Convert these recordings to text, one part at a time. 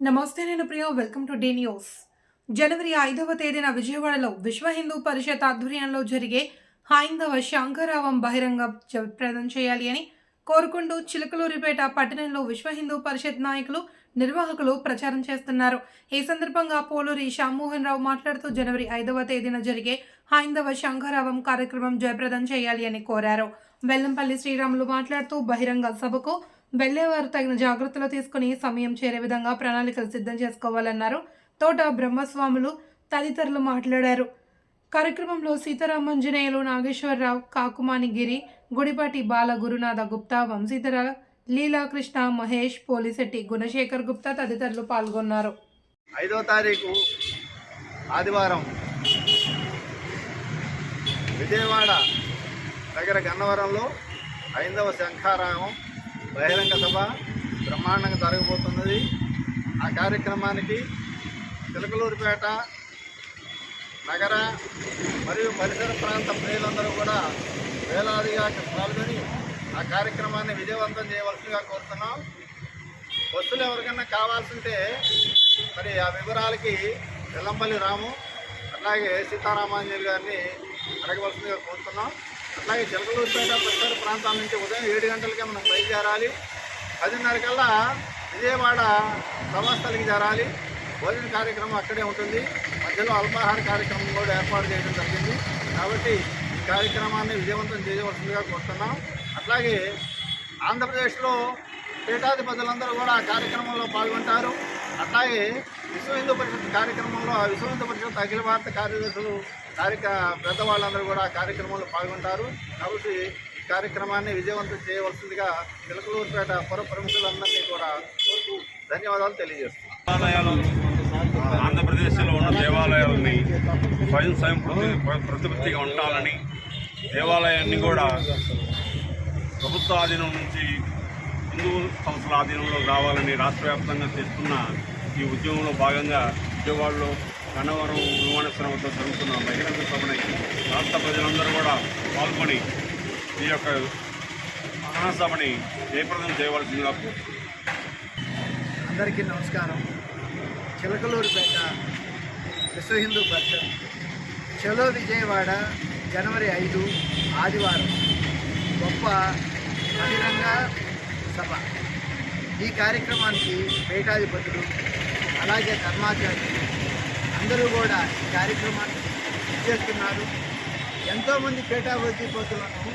నమస్తే నేను Priya welcome to day news. జనవరి ఐదవ తేదీన విజయవాడలో విశ్వ హిందూ పరిషత్ ఆధ్వర్యంలో జరిగే హైందవ శంకరావం బహిరంగ ప్రదం చేయాలి అని కోరుకుంటూ చిలకలూరిపేట పట్టణంలో విశ్వ హిందూ పరిషత్ నాయకులు నిర్వాహకులు ప్రచారం చేస్తున్నారు. ఈ సందర్భంగా పోలూరి శ్యామ్మోహన్ రావు మాట్లాడుతూ జనవరి ఐదవ తేదీన జరిగే హైందవ శంఖరావం కార్యక్రమం జయప్రదం చేయాలి అని కోరారు. వెల్లంపల్లి శ్రీరాములు మాట్లాడుతూ బహిరంగ సభకు వెళ్ళేవారు తగిన జాగ్రత్తలు తీసుకుని సమయం చేరే విధంగా ప్రణాళికలు సిద్ధం చేసుకోవాలన్నారు. తోట బ్రహ్మస్వాములు తదితరులు మాట్లాడారు. కార్యక్రమంలో సీతారామంజనేయులు నాగేశ్వరరావు కాకుమానిగిరి గుడిపాటి బాల గురునాథ గుప్తా వంశీధర లీలాకృష్ణ మహేష్ పోలిశెట్టి గుణశేఖర్ గుప్తా తదితరులు పాల్గొన్నారు. ఐదో తారీఖు ఆదివారం విజయవాడ దగ్గర గన్నవరంలో ఐదవ శంఖారామం బహిరంగ సభ బ్రహ్మాండంగా జరగబోతున్నది. ఆ కార్యక్రమానికి చిలకలూరుపేట నగర మరియు పరిసర ప్రాంత ప్రజలందరూ కూడా వేలాదిగా పాల్గొని ఆ కార్యక్రమాన్ని విజయవంతం చేయవలసిందిగా కోరుతున్నాం. బస్సులు ఎవరికైనా కావాల్సింటే మరి ఆ వివరాలకి వెల్లంపల్లి రాము అలాగే సీతారామాంజలి గారిని అడగవలసిందిగా కోరుతున్నాం. అలాగే చిలకలూరుపేట పరిసర ప్రాంతాల నుంచి ఉదయం ఏడు గంటలకే మనం బయలుదేరాలి పదిన్నర కల్లా విజయవాడ సభాస్థలికి చేరాలి. భోజన కార్యక్రమం అక్కడే ఉంటుంది. మధ్యలో అల్పాహార కార్యక్రమం కూడా ఏర్పాటు చేయడం జరిగింది. కాబట్టి ఈ కార్యక్రమాన్ని విజయవంతం చేయవలసిందిగా కోరుతున్నాం. అట్లాగే ఆంధ్రప్రదేశ్లో పీఠాధిపతులందరూ కూడా ఆ కార్యక్రమంలో పాల్గొంటారు. అట్లాగే విశ్వ హిందూ పరిషత్ కార్యక్రమంలో ఆ విశ్వ హిందూ పరిషత్ అఖిల భారత కార్యదర్శులు కార్యక పెద్దవాళ్ళందరూ కూడా ఆ కార్యక్రమంలో పాల్గొంటారు. కాబట్టి ఈ కార్యక్రమాన్ని విజయవంతం చేయవలసిందిగా చిలకలూరుపేట పుర ప్రముఖులందరినీ కూడా కోరుతూ ధన్యవాదాలు తెలియజేస్తున్నాను ఆంధ్రప్రదేశ్లో ఉన్న దేవాలయాలని స్వయం స్వయం ప్రతిపత్తిగా ఉండాలని దేవాలయాన్ని కూడా ప్రభుత్వ ఆధీనం నుంచి హిందూ సంస్థల ఆధీనంలో రావాలని రాష్ట్ర వ్యాప్తంగా చేస్తున్న ఈ ఉద్యమంలో భాగంగా విజయవాడలో గన్నవరం విమానాశ్రయం వద్ద జరుగుతున్న బహిరంగ సభని రాష్ట్ర ప్రజలందరూ కూడా పాల్గొని ఈ యొక్క మహాసభని జయప్రదం చేయవలసిందిగా అందరికీ నమస్కారం. చిలకలూరుపేట విశ్వ హిందూ పరిషత్ చలో విజయవాడ జనవరి ఐదు ఆదివారం గొప్ప బహిరంగ సభ. ఈ కార్యక్రమానికి పీఠాధిపతులు అలాగే ధర్మాచార్యులు అందరూ కూడా ఈ కార్యక్రమాన్ని చేస్తున్నారు. ఎంతోమంది పీఠాధిపతులను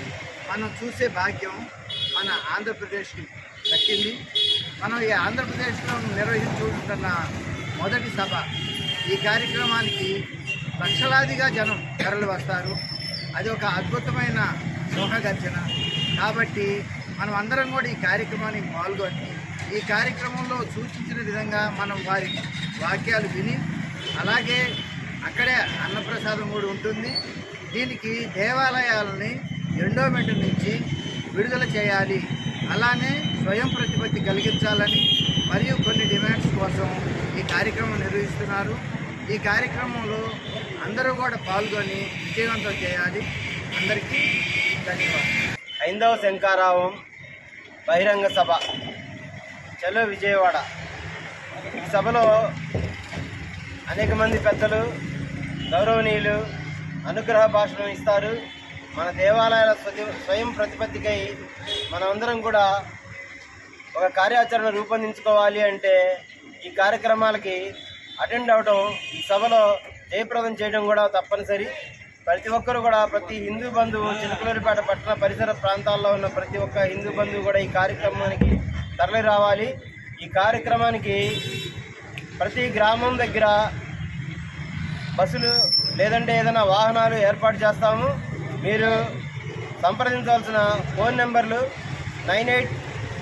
మనం చూసే భాగ్యం మన ఆంధ్రప్రదేశ్కి దక్కింది. మనం ఈ ఆంధ్రప్రదేశ్లో నిర్వహించుకుంటున్న మొదటి సభ ఈ కార్యక్రమానికి లక్షలాదిగా జనం తరలి వస్తారు. అది ఒక అద్భుతమైన శోభగర్జన కాబట్టి మనం అందరం కూడా ఈ కార్యక్రమానికి పాల్గొని ఈ కార్యక్రమంలో సూచించిన విధంగా మనం వారి వాక్యాలు విని అలాగే అక్కడే అన్నప్రసాదం కూడా ఉంటుంది. దీనికి దేవాలయాలని ఎండోమెంట్ నుంచి విడుదల చేయాలి. అలానే స్వయం ప్రతిపత్తి కలిగించాలని మరియు కొన్ని డిమాండ్స్ కోసం ఈ కార్యక్రమం నిర్వహిస్తున్నారు. ఈ కార్యక్రమంలో అందరూ కూడా పాల్గొని విజయవంతం చేయాలి. అందరికీ ధన్యవాదాలు. హైందవ శంకారావం బహిరంగ సభ చలో విజయవాడ. ఈ సభలో అనేక మంది పెద్దలు గౌరవనీయులు అనుగ్రహ భాషను ఇస్తారు. మన దేవాలయాల స్వయం ప్రతిపత్తికై మనమందరం కూడా ఒక కార్యాచరణ రూపొందించుకోవాలి అంటే ఈ కార్యక్రమాలకి అటెండ్ అవడం ఈ సభలో జయప్రదం చేయడం కూడా తప్పనిసరి. ప్రతి ఒక్కరు కూడా ప్రతి హిందూ బంధువు చిలకలూరిపేట పట్టణ పరిసర ప్రాంతాల్లో ఉన్న ప్రతి ఒక్క హిందూ బంధువు కూడా ఈ కార్యక్రమానికి తరలి రావాలి. ఈ కార్యక్రమానికి ప్రతి గ్రామం దగ్గర బస్సులు లేదంటే ఏదైనా వాహనాలు ఏర్పాటు చేస్తాము. మీరు సంప్రదించవలసిన ఫోన్ నెంబర్లు nine eight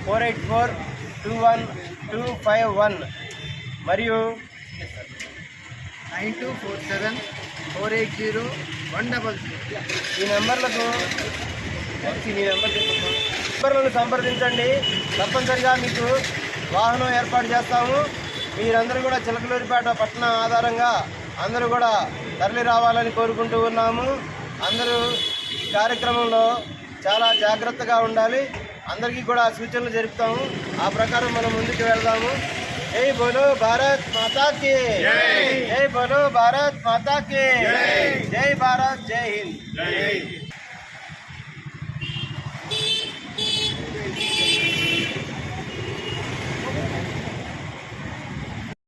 four eight four two one two five one మరియు nine two four seven four eight zero one double ఈ నెంబర్లకు మీ నెంబర్. నెంబర్లను సంప్రదించండి. తప్పనిసరిగా మీకు వాహనం ఏర్పాటు చేస్తాము. మీరందరూ కూడా చిలకలూరిపేట పట్టణ ఆధారంగా అందరూ కూడా తరలి రావాలని కోరుకుంటూ ఉన్నాము. అందరూ ఈ కార్యక్రమంలో చాలా జాగ్రత్తగా ఉండాలి. అందరికీ కూడా సూచనలు జరుపుతాము. ఆ ప్రకారం మనం ముందుకు వెళ్దాము. జై బోలో భారత్ మాతా కి జై. బోలో భారత్ మాతా కి జై. భారత్ జై హింద్.